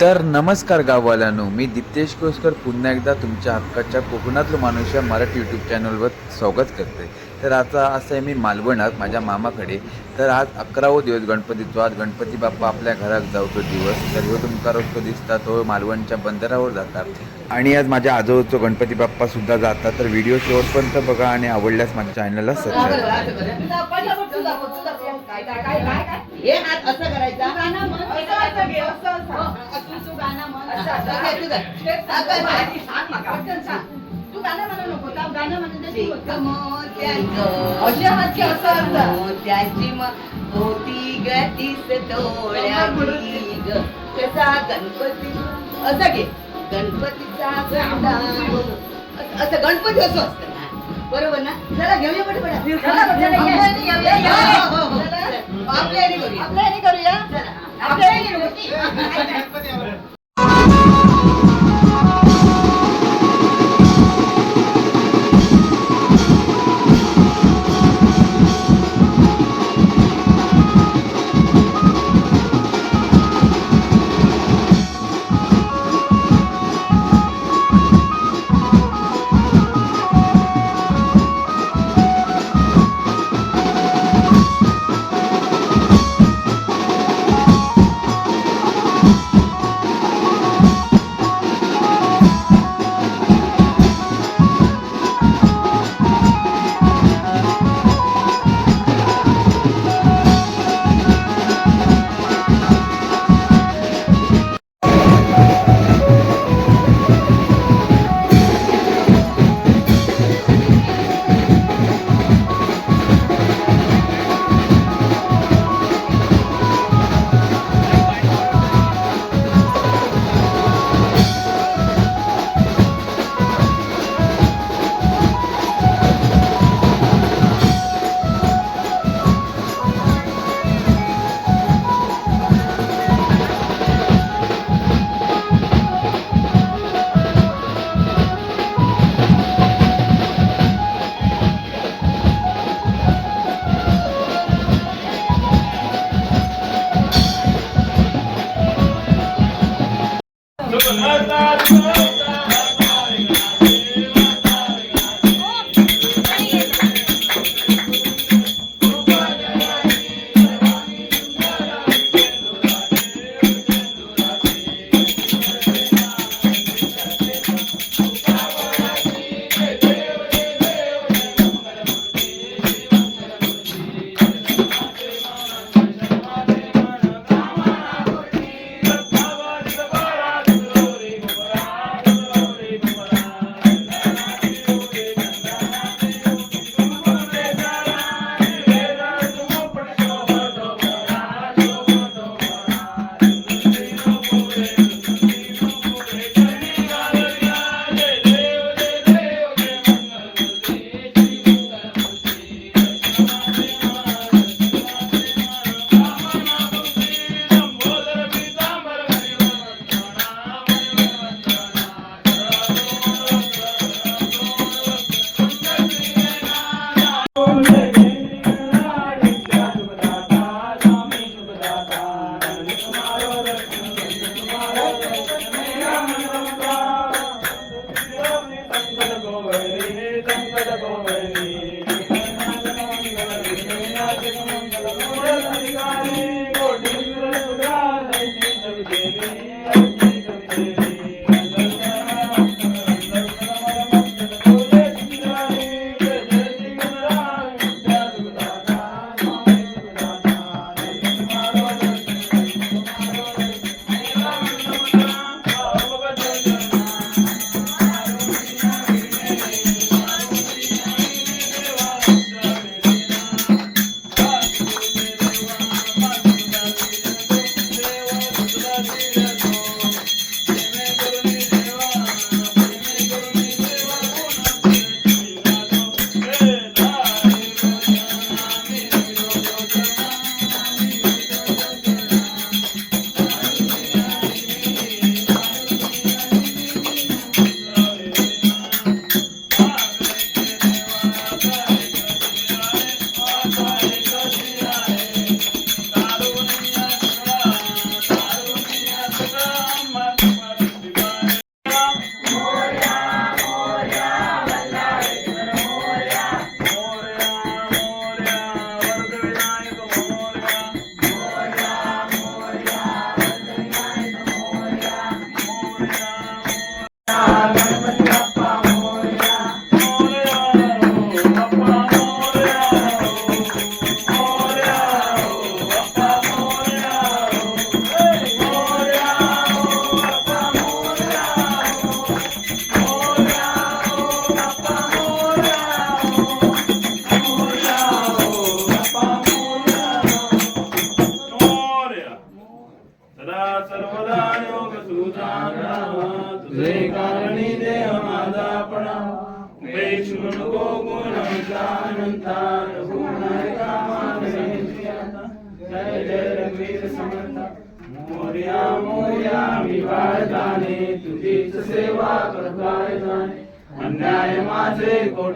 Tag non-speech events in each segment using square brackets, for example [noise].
तर नमस्कार गाववाल्यानो मी दिप्तेश कोसकर पुन्हा एकदा तुमच्या हक्काच्या कोकणातलं माणूस या मराठी यूट्यूब चॅनलवर स्वागत करते. तर आता असं आहे मी मालवणात माझ्या मामाकडे. तर आज अकरावं दिवस गणपतीचो आज गणपती बाप्पा आपल्या घरात जावतो दिवस. तर ह्यो तुमका रस्तो दिसता तो मालवणच्या बंदरावर जातात. आणि आज माझ्या आजोबाचं गणपती बाप्पा सुद्धा जातात तर व्हिडिओ शेवटपर्यंत बघा आणि आवडल्यास माझ्या चॅनलला सबस्क्राईब करा. मोती गतीस तोळ्याची कसा गणपती असं घे. गणपतीचा असं- गणपती असं असतं ना. बरोबर ना? चला घेऊया पटपट. आपल्या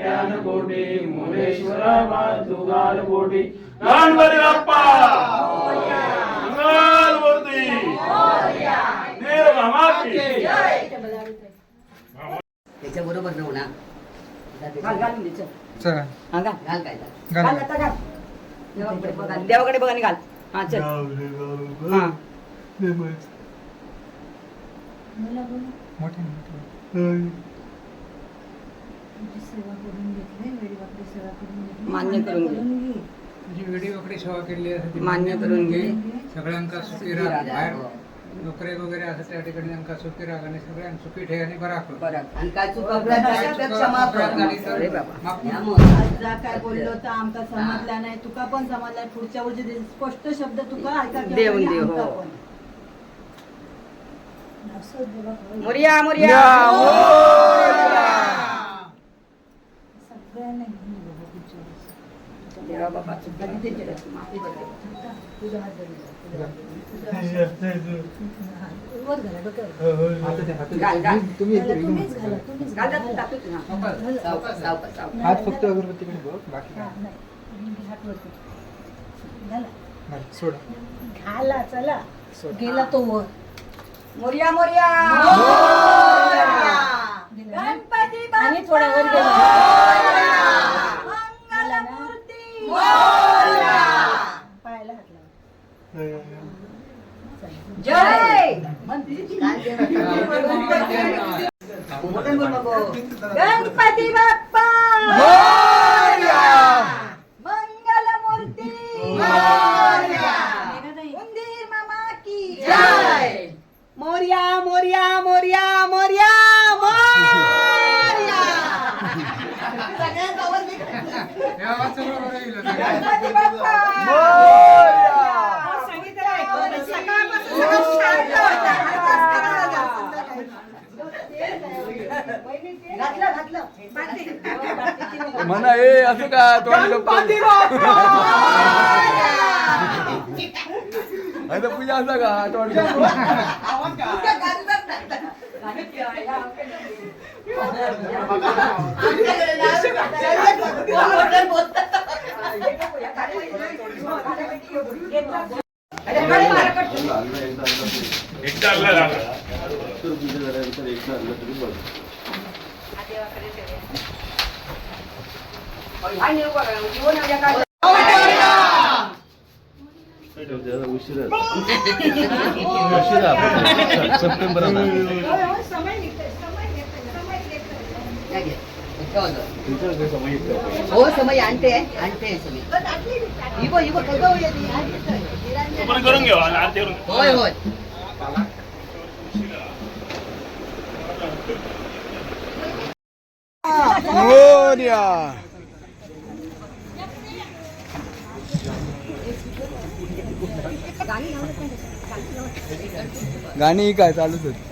कोट्यान कोटी. मोरेश्वरा तुगाल कोटी गणपती बाप्पा मंगलमूर्ती त्याच्या बरोबर जाऊ ना. घाल घालून दे, चल. चला. हा, घाल. घाल मोठे मान्य करून घे. तुझी सेवा केली आहे मान्य करून घे. सगळ्यांका सुखी राहा. बाहेर नोकरी वगैरे असं त्या ठिकाणी त्यांना सुखी राहा आणि सगळ्यांना सुखी ठेव आणि बरा कर. बरं. आणि काय चुका क्षमा कर. जा काय बोललो तर आमका समजला नाही. तुका पण समजला पुढच्या वर्षी स्पष्ट शब्द तुका ऐका देऊन आणि दे, आमका हो. पण. मोर्या मोर्या देवा बाबा चुका तिथे केलं, माफी दे. घाल घाल घाल जात टाकूच ना हात फक्त अगरबत्तीकडे बघ बाकी सोडा घाला चला गेला तो वर मोर्या मोर्या गणपती आणि थोडा वर गेला पायाला हात लावा. जय मोठं बोल नको. गणपती बाप्पा मंगलमूर्ती उंदीर मामा की जय मोर्या मोर्या मोर्या मोर्या मोर्या सगळ्यांचा आवाज वेगळा. हे आवाज सगळं बरं येईल आता. गणपती बाप्पा सांगितलं आहे. सकाळपासून सगळं शांत होतं. घातलं घातलं म्हणा ए असं का तोंड आता पूजा असं का तोंड तुझ्या गाणं नाही. आमच्याकडे ना, मोठं बोलतात. अरे, कडे मारा, कडे. एकदा अल्ला झाला आणि हो समय आणते आणते समय इबो इबो करून घेऊ आरती होय होय गाणी काय? चालूच होती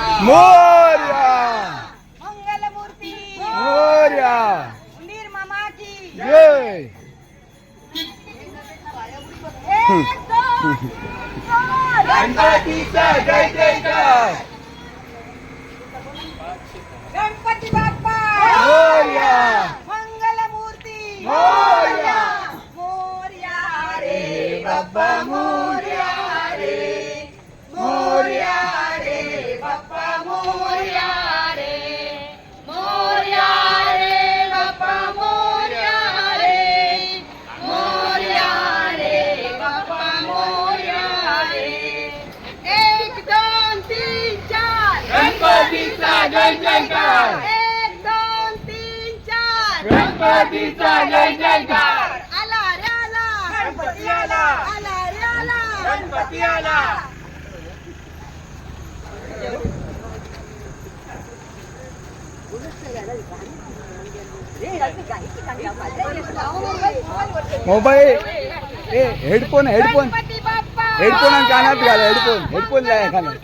मोर्या! मंगलमूर्ती! मोर्या! उंदीर मामा की जय. [laughs] गणपतीचा जय जयकार गणपती बाप्पा मोरया. मंगलमूर्ती. मोरया. मोरया रे बाप्पा मोरया रे. मोरया रे बाप्पा मोरया रे. मोरया रे बाप्पा मोरया रे. मोरया रे बाप्पा मोरया रे. एक दोन तीन चार. गणपतीचा जय गणपतीचा जय जयकार. आला रे आला. गणपती आला. आला रे आला. गणपती आला. मोबाईल. ए headphone headphone. Ganpati Bappa. Headphone आणि कानात घाल हेडफोन. हेडफोन लाय कानात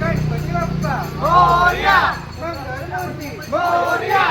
गणपती बाप्पा मोरया मंगलमूर्ती मोरया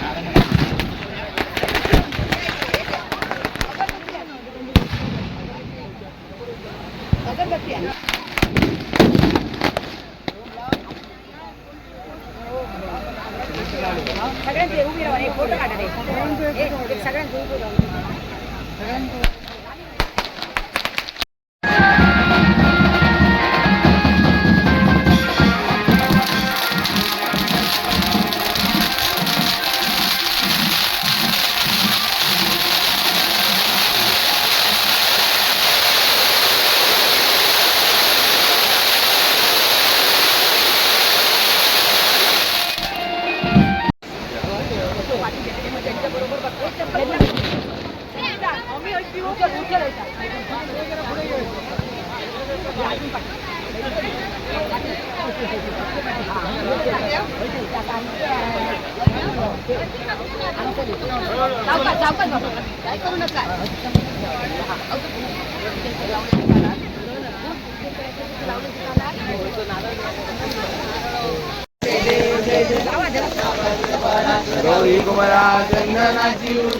अगरबत्ती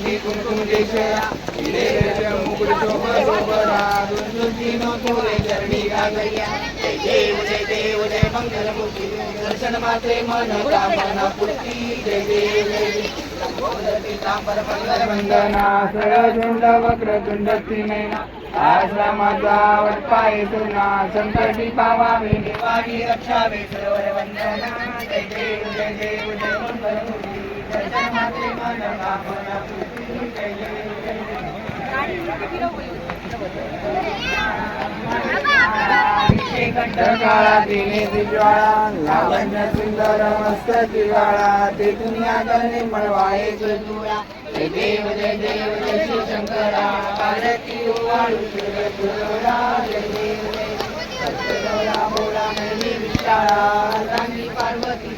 నీ కుంకుమ చేశా ఇదే ముగ్గురు శోభ శోభరా దర్శన మాత్రే మన కామన పుట్టి జయ జయ ವಂದನಾಸರದುಂಡ ವಕ್ರತುಂಡ ತ್ರಿನಯನ ಆಶ್ರಮದಾವತ್ಪಾಯಿತು ನಾ ಸಂಕಟಿ ಪಾವಾಮಿ ನಿವಾಗಿ ರಕ್ಷಾಮಿ ಸರೋವರ ವಂದನ ಜಯ ದೇವ ಜಯ ದೇವ ಜಯ ಮಂಗಲ काळा तिने ज्वाळा लावण्य सुंदर मस्त दिवाळा ते दुनिया गणे मळवाये जुळा जय देव जय देव जय श्री शंकरा पार्वती ओवाळू शिव जय देव जय बोला मैनी विशाळा पार्वती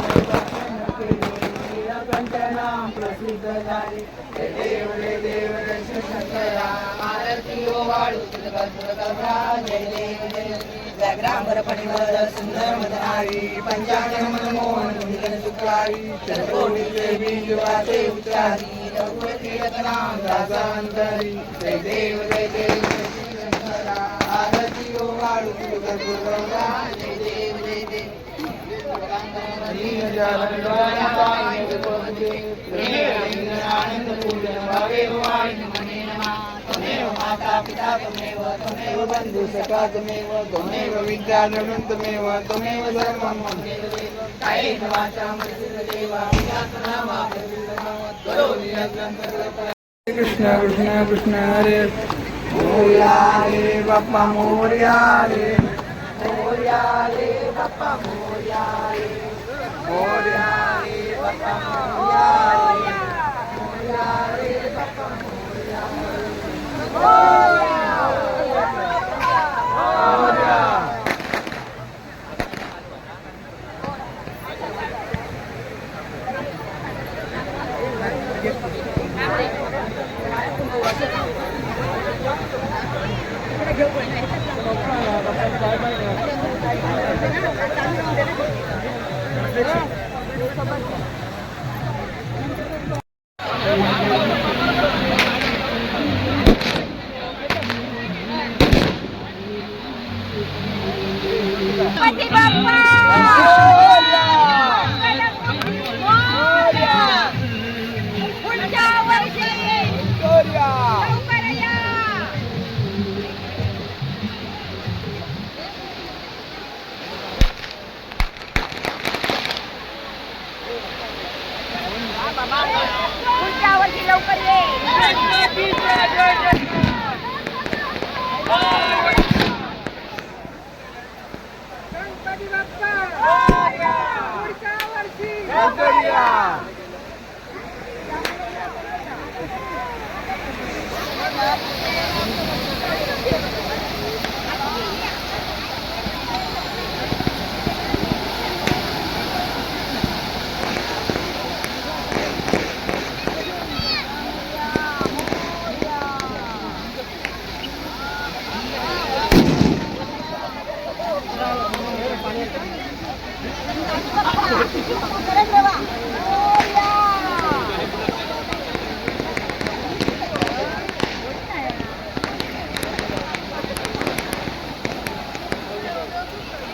नाम प्रसिद्ध झाले देव देव जय शंकरा आरती वाळू तुझगरा जय देव जय सुंदर पंचांग मनमोहन सुखारी बीज वाचे उच्चारी रघुपती जय देव जय देव शंकरा आरती जय देव जय देव. त्वमेव माता पिता सखा त्वमेव त्वमेव विद्या त्वमेव त्वमेव सर्वं कृष्ण कृष्ण कृष्ण हरे। मोर्या रे बाप्पा मोर्या रे। मोर्या रे। बाप्पा मोर्या रे मोर्या रे बाप्पा मोर्या रे मोर्या रे Bappa Morya Morya Ganpati Thank you. ¡Vamos, vamos, vamos!